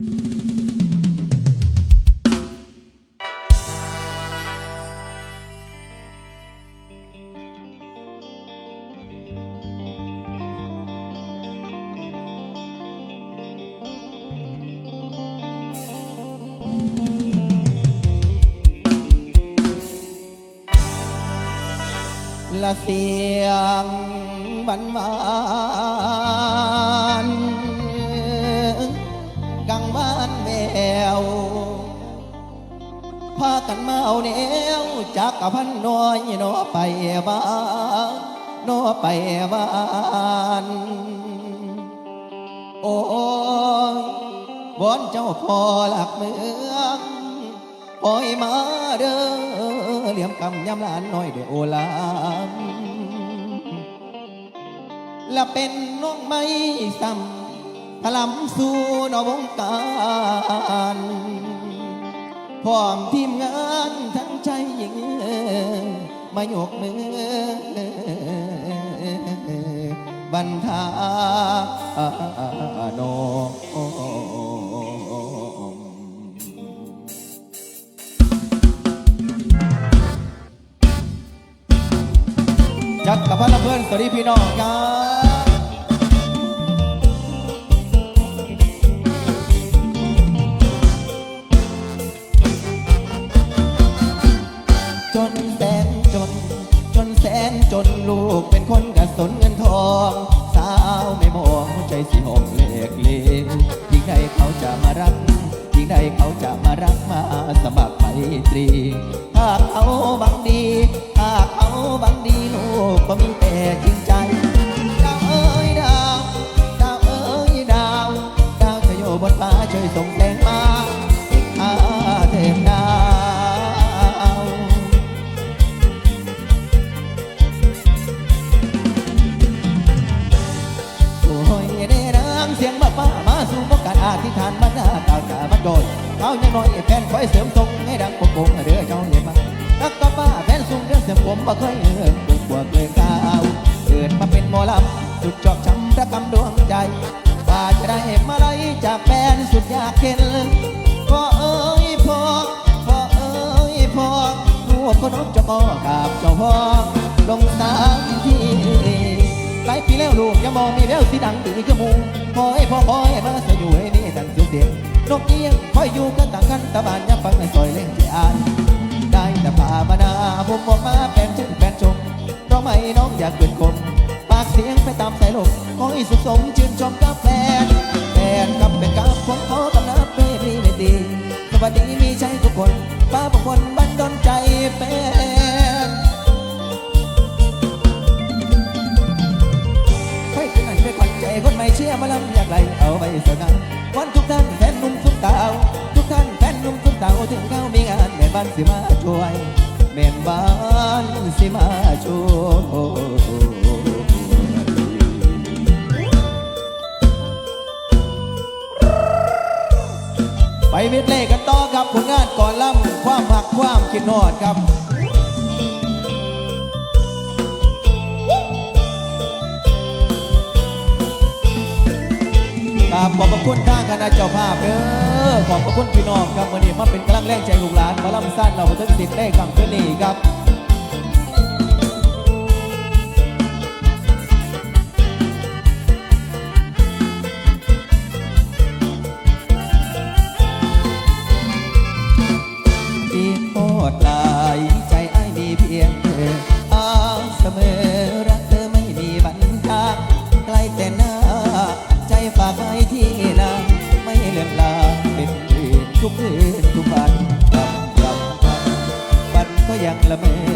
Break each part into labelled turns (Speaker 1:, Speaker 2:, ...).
Speaker 1: ละเสี พากันมาเอาแนวจากกับพันน้อยโนอไปบ้านโนอไปบ้านโอ้ยวอนเจ้าพ่อหลักเมืองปล่อยมาเด้อเหลี่ยมกำยำหลานน้อยเด้อโอลานและเป็นน้องไม่ซ้ำพลำสู่นอวงการ พร้อมทีมงานทั้งใจหญิงมายกมือบรรทาโนจักกับพระเพื่อนสวัสดีพี่น้องครับ ตาวกามาโดยเขายังน้อยแฟนคอยเสริมทรงให้ดังปกปงเด้อเจ้าเนี่ยมารักก็ป้าแฟนสูงเรื่องเสียงผมบ่เคยเอินปวดปวดเลยกาวเกิดมาเป็นหมอลำสุดจอบช้ำระกำดวงใจกว่าจะได้มาไล่จากแฟนสุดยากเข็นพ่อเอ้ยพ่อพ่อเอ้ยพ่อลูกคนนกจะพ่อกับเจ้าพ่อลงสามทีหลายปีแล้วลูกยังมองมีแววสีดังตีจมูกพอให้พ่อพอให้มาสอยู่ให้นี่ดังเสียงเสียง นกเอี้ยงคอยอยู่กันต่างกันตะบานยังฟังในซอยเล่นเจียนได้แต่พามานาผมบอกมาแฟนชื่อแฟนชมเพราะไม่น้องอยากเกินคมปากเสียงไปตามสายลมขอให้สุขสมชื่นชมกับแฟนแฟนกับเป็นกับผมขอกำนับเพื่อพี่ไม่ดีสวัสดีมีใจทุกคนป้าบางคนบันดลใจแฟนไฟเป็นอันเป็นขวัญใจคนไม่เชื่อมาลำอยากไหลเอาไปสนานวันทุกท่าน ทุกสาวถึงเขามีงานแม่บ้านสิมาช่วย แม่บ้านสิมาช่วยไปเวทเล่กันต่อครับผลงานก่อนล่ำความหักความคิดนอดครับ กราบขอบพระคุณทางคณะเจ้าภาพเด้อขอบพระคุณพี่น้องครับวันนี้มาเป็นกำลังแรงใจลูกหลานมาล่ำสั้นเราถึงสิทธิ์ได้คำคืนนี่ครับ ทุกคืนทุกวันกำกำกำบันก็ยังละเมอ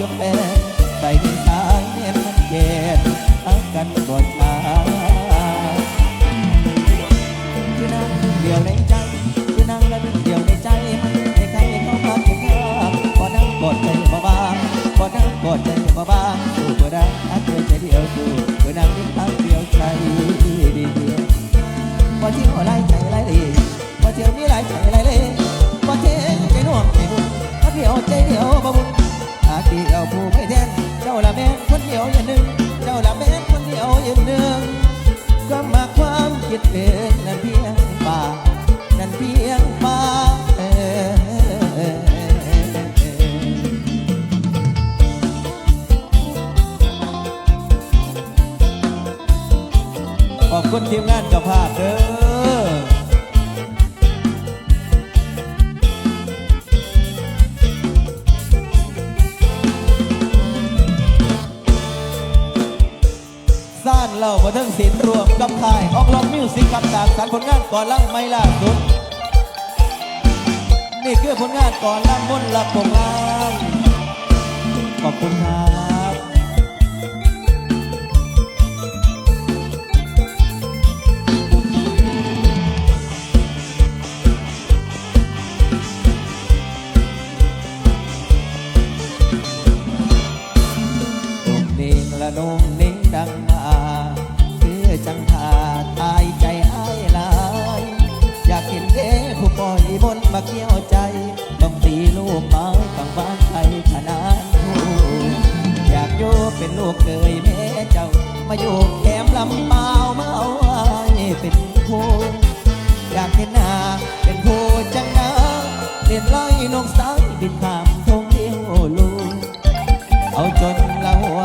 Speaker 1: กับแฟนไป ขอบคุณทีมงานกับภาพเด้อเล่าบ่ทั้งศิลป์รวมกับค่ายออกลองมิวสิกกับต่างสารผลงานก่อนล่างไม่ล่าสุด นี่คือผลงานก่อนล้ำบนลับผมงามขอบคุณครับ ลอยนกสาวบินผ่านทงเที่ยวลูเอาจนละหัว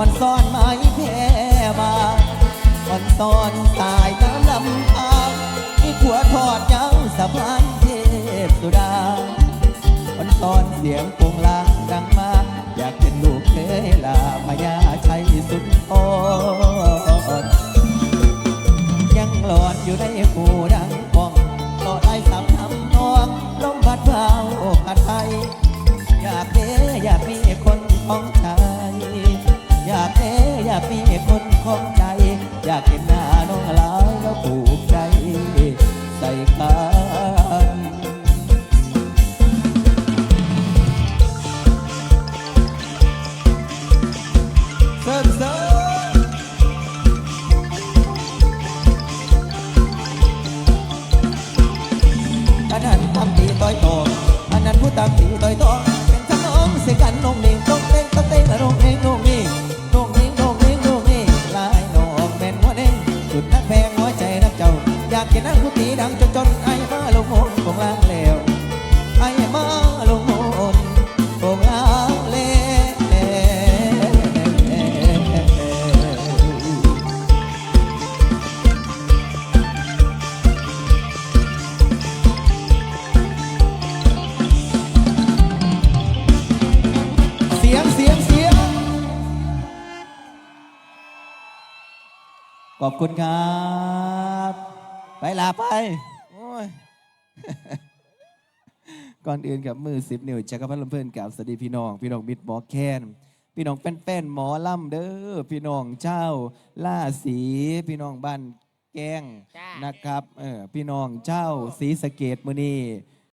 Speaker 1: อ่อนซ้อนไม้แพ่บาอ่อนซ้อนตายน้ำลำพาที่ขัวทอดยังสะพานเทพสุดาอ่อนซ้อนเสียงโป ขอบคุณครับ ไปลาไป โอยก่อนอื่นกับมือสิบนิ้วจักรพันลมเพื่อนกับสดีพี่น้อง พี่น้องบิดหมอแคนพี่น้องแป้นๆหมอล่ำเด้อพี่น้องเจ้าล่าสี พี่น้องบ้านแก้ง
Speaker 2: นะ
Speaker 1: ครับเออพี่น้องเจ้าสีสเกตมือนี